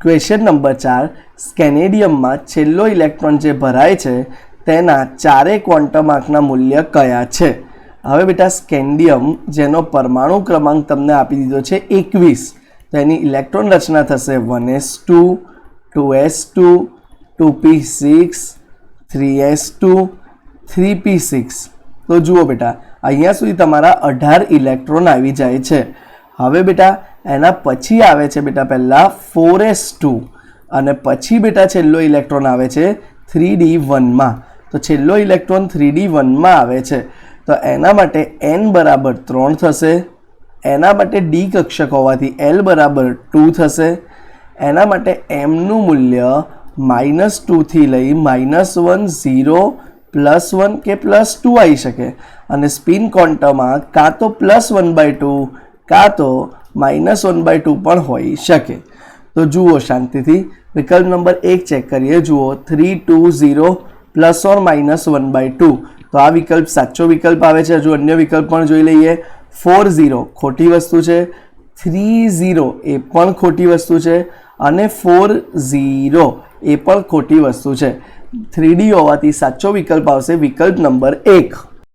Question number ચાર, સ્કેનેડિયમમાં છેલ્લો electron જે ભરાય છે, તેના ચારે ક્વોન્ટમ આંકના મૂલ્ય કયા છે? હવે બેટા, સ્કેન્ડિયમ, જેનો પરમાણુ ક્રમાંક તમને આપી દીધો છે એકવીસ. તો એની ઇલેક્ટ્રોન રચના થશે one s two two s two two p six, three s two, three p six. તો જુઓ બેટા, અહીંયા સુધી તમારા અઢાર ઇલેક્ટ્રોન આવી જાય છે. હવે બેટા એના પછી આવે છે બેટા પહેલાં ફોર એસ ટુ અને પછી બેટા છેલ્લો ઇલેક્ટ્રોન આવે છે થ્રી ડી વનમાં તો છેલ્લો ઇલેક્ટ્રોન થ્રી ડી વનમાં આવે છે. તો એના માટે એન બરાબર ત્રણ થશે. એના માટે ડી કક્ષક હોવાથી એલ બરાબર ટુ થશે. એના માટે એમનું મૂલ્ય માઇનસ ટુથી લઈ minus one zero plus one કે પ્લસ ટુ આવી શકે. અને સ્પિન ક્વોન્ટમાં કાં તો પ્લસ વન બાય ટુ કાં તો માઇનસ વન બાય ટુ પણ હોઈ શકે. તો જુઓ શાંતિથી. વિકલ્પ નંબર એક ચેક કરીએ. જુઓ, three two zero plus or minus one by two. તો આ વિકલ્પ સાચો વિકલ્પ આવે છે. હજુ અન્ય વિકલ્પ પણ જોઈ લઈએ. ફોર ઝીરો, ખોટી વસ્તુ છે. થ્રી ઝીરો, એ પણ ખોટી વસ્તુ છે. અને ફોર ઝીરો, એ પણ ખોટી વસ્તુ છે. થ્રી ડી હોવાથી સાચો વિકલ્પ આવશે વિકલ્પ નંબર એક.